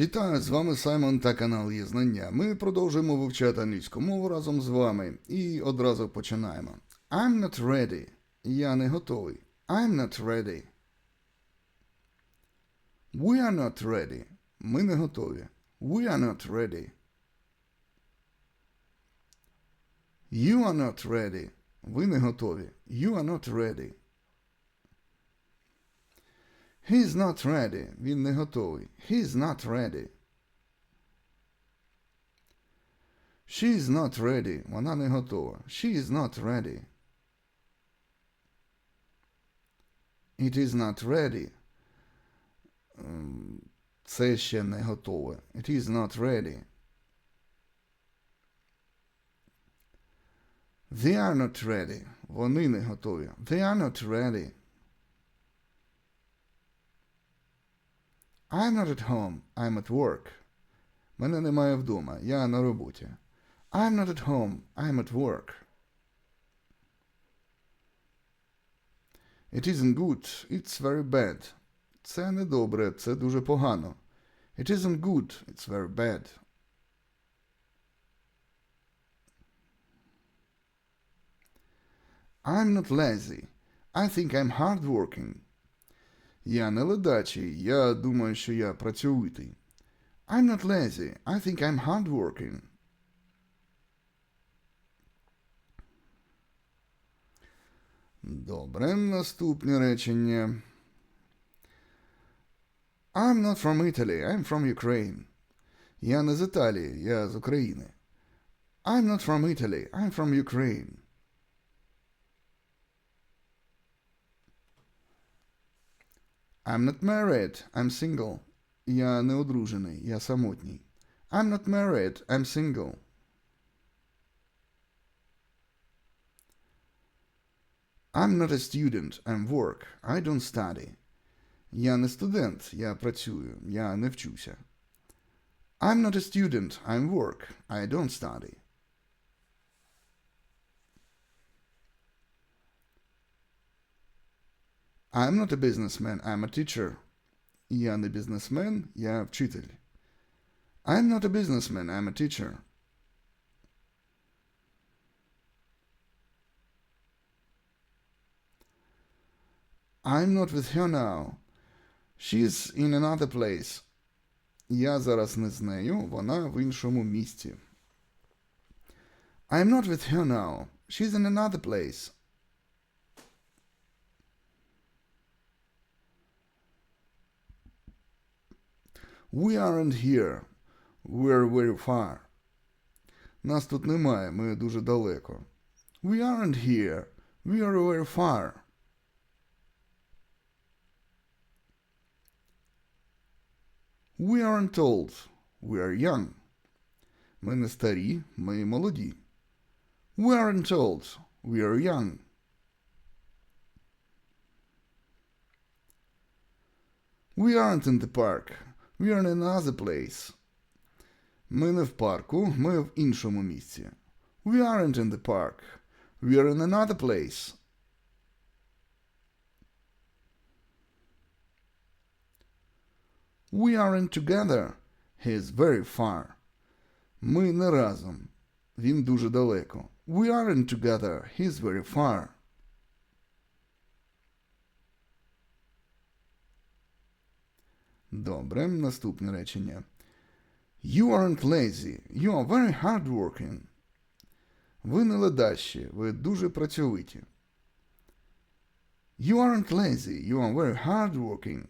Вітаю, з вами Саймон та канал Є Знання. Ми продовжуємо вивчати англійську мову разом з вами і одразу починаємо. I'm not ready. Я не готовий. I'm not ready. We are not ready. Ми не готові. We are not ready. You are not ready. Ви не готові. You are not ready. He's not ready. Він не готовий. He's not ready. She's not ready. Вона не готова. She is not ready. It is not ready. Ем, Це ще не готове. It is not ready. They are not ready. Вони не готові. They are not ready. I'm not at home. I'm at work. Мене немає вдома. Я на роботі. I'm not at home. I'm at work. It isn't good. It's very bad. Це не добре. Це дуже погано. It isn't good. It's very bad. I'm not lazy. I think I'm hardworking. Я не ледачий, я думаю, що я працьовитий. I'm not lazy. I think I'm hardworking. Добре, наступне речення. I'm not from Italy, I'm from Ukraine. Я не з Італії, я з України. I'm not from Italy, I'm from Ukraine. I'm not married, I'm single. Я не одружений, я самотній. I'm not married, I'm single. I'm not a student, I'm work. I don't study. Я не студент, я працюю, я не вчуся. I'm not a student, I'm work. I don't study. I'm not a businessman, I'm a teacher. Я не бізнесмен, я вчитель. I'm not a businessman, I'm a teacher. I'm not with her now. She's in another place. Я зараз не з нею, вона в іншому місті. I'm not with her now. She's in another place. We aren't here. We're very far. Нас тут немає, ми дуже далеко. We aren't here. We are very far. We aren't old. We are young. Ми не старі, ми молоді. We aren't old. We are young. We aren't in the park. We are in another place. Ми не в парку, ми в іншому місці. We aren't in the park. We are in another place. We aren't together. He is very far. Ми не разом. Він дуже далеко. We aren't together. He is very far. Добре, наступне речення. You aren't lazy. You are very hardworking. Ви не ледащі, ви дуже працьовиті. You aren't lazy. You are very hardworking.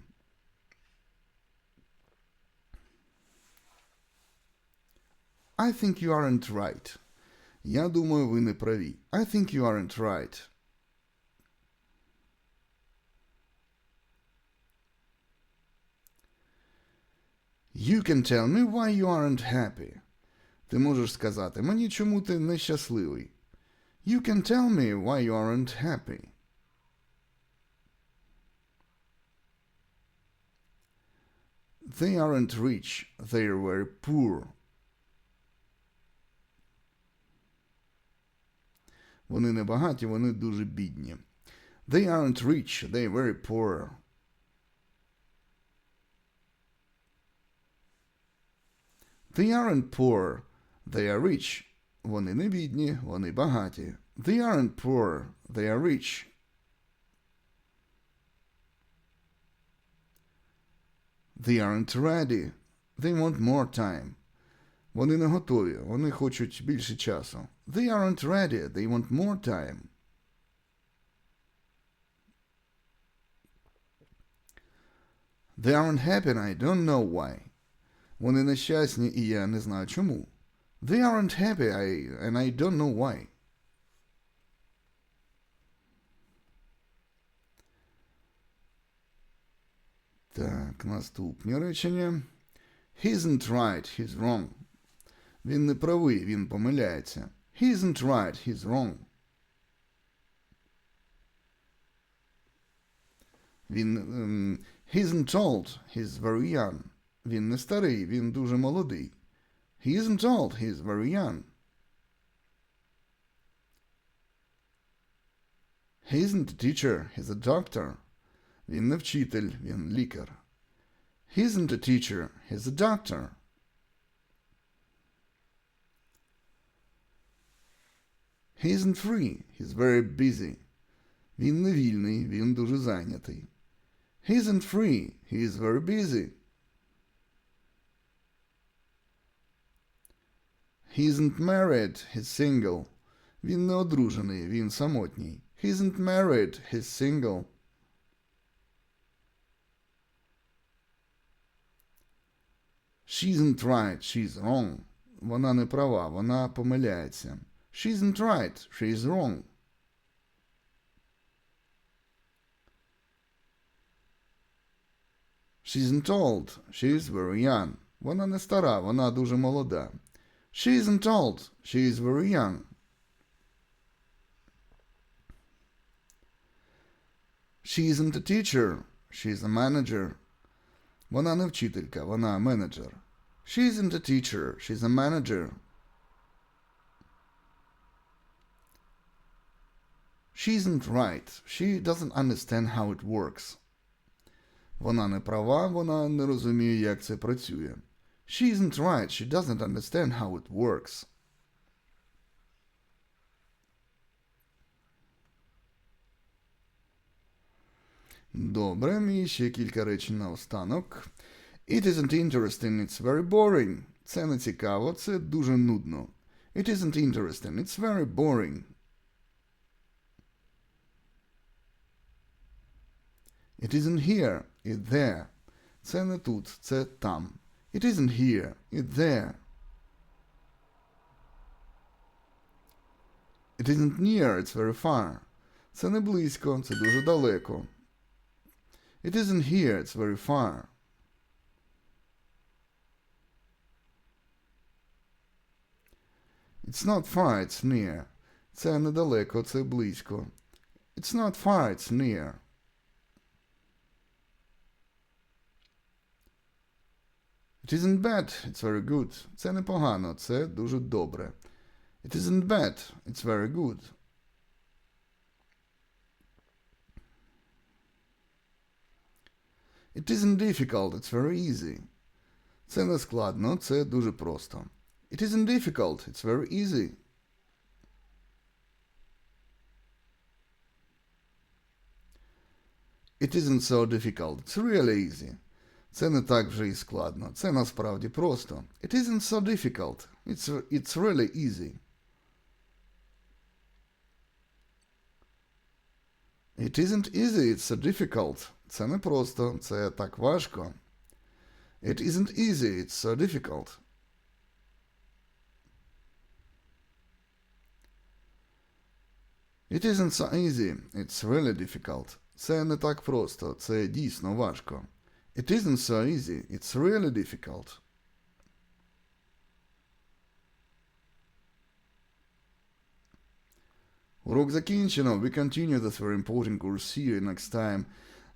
I think you aren't right. Я думаю, ви не праві. I think you aren't right. You can tell me why you aren't happy. Ти можеш сказати мені, чому ти нещасливий. You can tell me why you aren't happy. They aren't rich, they're very poor. Вони не багаті, вони дуже бідні. They aren't rich, they're very poor. They aren't poor, they are rich. Вони не бідні, вони багаті. They aren't poor, they are rich. They aren't ready. They want more time. Вони не готові, вони хочуть більше часу. They aren't ready, they want more time. They aren't happy and I don't know why. Вони нещасні і я не знаю чому. They aren't happy I, and I don't know why. Так, наступні речення. He isn't right, he's wrong. Він не правий, він помиляється. He isn't right, he's wrong. Він ем, he isn't old, he's very young. Він не старий, він дуже молодий. He isn't old, he's very young. He isn't a teacher, he's a doctor. Він не вчитель, він лікар. He isn't a teacher, he's a doctor. He isn't free, he's very busy. Він не вільний, він дуже зайнятий. He isn't free, he is very busy. He isn't married, he's single. Він не одружений, він самотній. He isn't married, he's single. She isn't right, she's wrong. Вона не права, вона помиляється. She isn't right, she's wrong. She isn't old, she's very young. Вона не стара, вона дуже молода. She isn't old, she is very young. She isn't a teacher, she's a manager. Вона не вчителька, вона менеджер. She isn't a teacher, she's a manager. She isn't right, she doesn't understand how it works. Вона не права, вона не розуміє, як це працює. She isn't right, she doesn't understand how it works. Добре, і ще кілька речень на останок. It isn't interesting, it's very boring. Це не цікаво, це дуже нудно. It isn't interesting, it's very boring. It isn't here, it's there. Це не тут, це там. It isn't here, it's there. It isn't near, it's very far. Це не близько, це дуже далеко. It isn't here, it's very far. It's not far, it's near. Це недалеко, це близько. It's not far, it's near. It isn't bad, it's very good. Це непогано, це дуже добре. It isn't bad, it's very good. It isn't difficult, it's very easy. Це не складно, це дуже просто. It isn't difficult, it's very easy. It isn't so difficult, it's really easy. Це не так вже і складно. Це насправді просто. It isn't so difficult. It's, it's really easy. It isn't easy, it's so difficult. Це не просто, це так важко. It isn't easy, it's so difficult. It isn't so easy, it's really difficult. Це не так просто, це дійсно важко. It isn't so easy, it's really difficult. Урок закінчено. We continue this very important course. See you next time.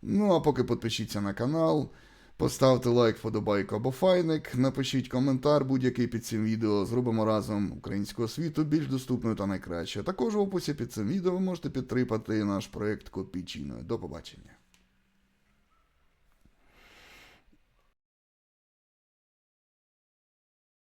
Ну а поки підпишіться на канал, Поставте лайк, вподобайку або файник, напишіть коментар будь-який під цим відео. Зробимо разом українського світу більш доступною та найкращою. Також в описі під цим відео ви можете підтримати наш проект Копійчиною. До побачення.